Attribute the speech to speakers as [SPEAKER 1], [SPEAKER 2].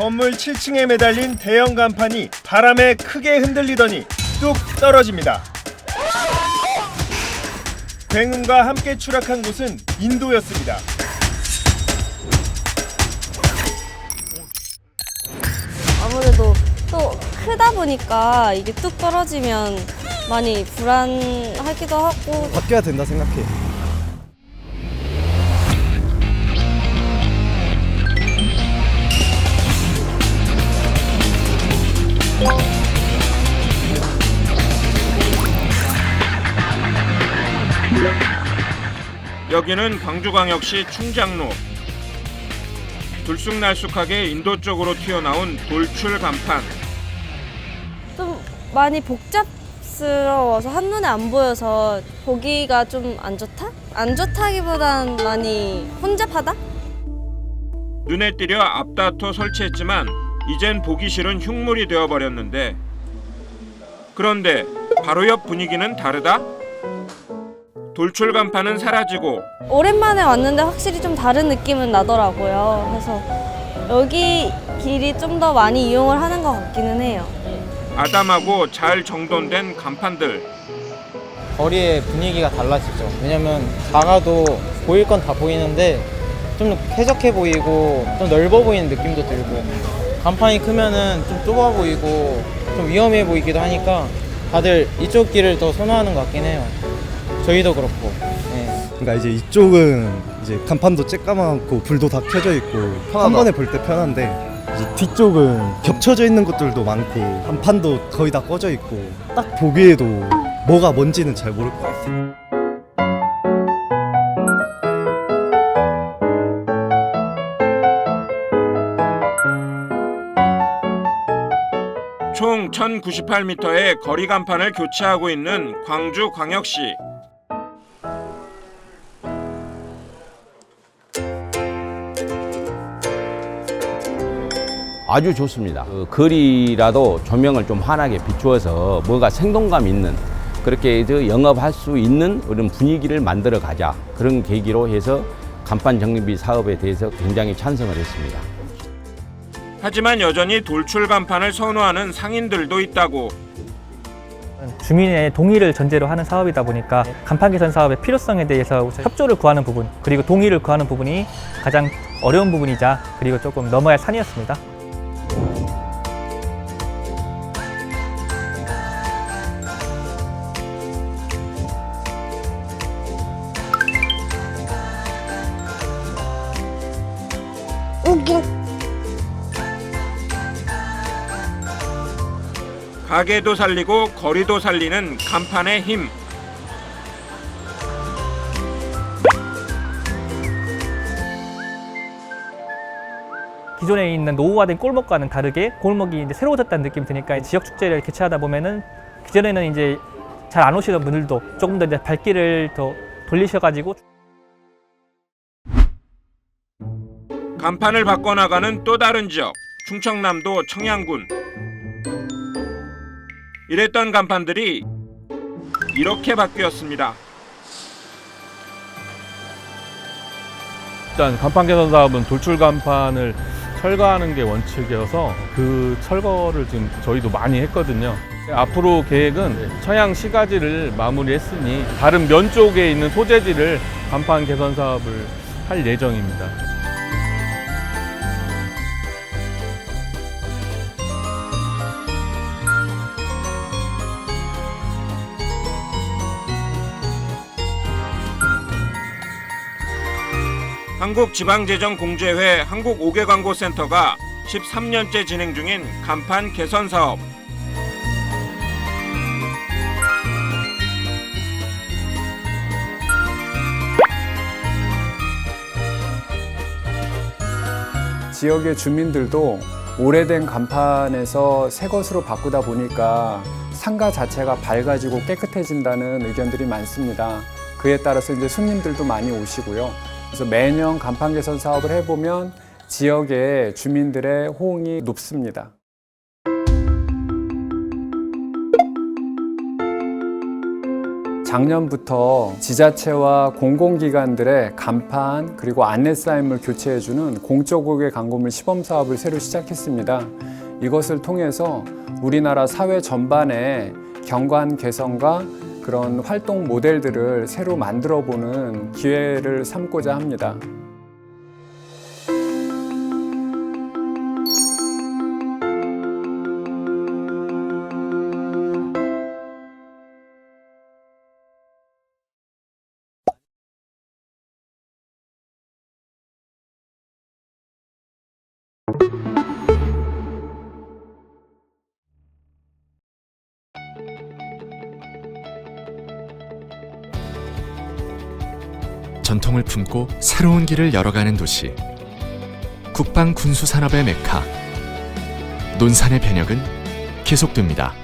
[SPEAKER 1] 건물 7층에 매달린 대형 간판이 바람에 크게 흔들리더니 뚝 떨어집니다. 굉음과 함께 추락한 곳은 인도였습니다.
[SPEAKER 2] 아무래도 또 크다 보니까 이게 뚝 떨어지면 많이 불안하기도 하고
[SPEAKER 3] 바뀌어야 된다 생각해.
[SPEAKER 4] 여기는 광주광역시 충장로. 들쑥날쑥하게 인도 쪽으로 튀어나온 돌출 간판.
[SPEAKER 2] 좀 많이 복잡스러워서 한눈에 안 보여서 보기가 좀 안 좋다? 안 좋다기보단 많이 혼잡하다?
[SPEAKER 4] 눈에 띄려 앞다퉈 설치했지만 이젠 보기 싫은 흉물이 되어버렸는데 그런데 바로 옆 분위기는 다르다? 돌출 간판은 사라지고
[SPEAKER 2] 오랜만에 왔는데 확실히 좀 다른 느낌은 나더라고요. 그래서 여기 길이 좀 더 많이 이용을 하는 것 같기는 해요.
[SPEAKER 4] 아담하고 잘 정돈된 간판들
[SPEAKER 5] 거리의 분위기가 달라지죠. 왜냐면 작아도 보일 건 다 보이는데 좀 쾌적해 보이고 좀 넓어 보이는 느낌도 들고 간판이 크면은 좀 좁아 보이고 좀 위험해 보이기도 하니까 다들 이쪽 길을 더 선호하는 것 같긴 해요. 저희도 그렇고. 네.
[SPEAKER 3] 그러니까 이제 이쪽은 이제 간판도 쬐까맣고 불도 다 켜져 있고 한 번에 볼 때 편한데 이제 뒤쪽은 겹쳐져 있는 것들도 많고 간판도 거의 다 꺼져 있고 딱 보기에도 뭐가 뭔지는 잘 모를 것 같아요.
[SPEAKER 4] 총 1098m의 거리 간판을 교체하고 있는 광주 광역시
[SPEAKER 6] 아주 좋습니다. 그 거리라도 조명을 좀 환하게 비추어서 뭔가 생동감 있는 그렇게 영업할 수 있는 그런 분위기를 만들어 가자 그런 계기로 해서 간판 정비 사업에 대해서 굉장히 찬성을 했습니다.
[SPEAKER 4] 하지만 여전히 돌출 간판을 선호하는 상인들도 있다고.
[SPEAKER 7] 주민의 동의를 전제로 하는 사업이다 보니까 간판 개선 사업의 필요성에 대해서 협조를 구하는 부분 그리고 동의를 구하는 부분이 가장 어려운 부분이자 그리고 조금 넘어야 할 산이었습니다.
[SPEAKER 4] 가게도 살리고 거리도 살리는 간판의 힘.
[SPEAKER 7] 기존에 있는 노후화된 골목과는 다르게 골목이 이제 새로워졌다는 느낌이 드니까 지역 축제를 개최하다 보면은 그전에는 이제 잘 안 오시던 분들도 조금 더 이제 발길을 더 돌리셔가지고
[SPEAKER 4] 간판을 바꿔나가는 또 다른 지역 충청남도 청양군 이랬던 간판들이 이렇게 바뀌었습니다.
[SPEAKER 8] 일단 간판 개선 사업은 돌출 간판을 철거하는 게 원칙이어서 그 철거를 지금 저희도 많이 했거든요. 앞으로 계획은 청양 시가지를 마무리했으니 다른 면 쪽에 있는 소재지를 간판 개선 사업을 할 예정입니다.
[SPEAKER 4] 한국지방재정공제회 한국오개광고센터가 13년째 진행 중인 간판 개선 사업.
[SPEAKER 9] 지역의 주민들도 오래된 간판에서 새 것으로 바꾸다 보니까 상가 자체가 밝아지고 깨끗해진다는 의견들이 많습니다. 그에 따라서 이제 손님들도 많이 오시고요. 그래서 매년 간판 개선 사업을 해보면 지역의 주민들의 호응이 높습니다. 작년부터 지자체와 공공기관들의 간판 그리고 안내 사인을 교체해주는 공적고객 광고물 시범 사업을 새로 시작했습니다. 이것을 통해서 우리나라 사회 전반에 경관 개선과 그런 활동 모델들을 새로 만들어 보는 기회를 삼고자 합니다.
[SPEAKER 10] 전통을 품고 새로운 길을 열어가는 도시 국방 군수 산업의 메카 논산의 변혁은 계속됩니다.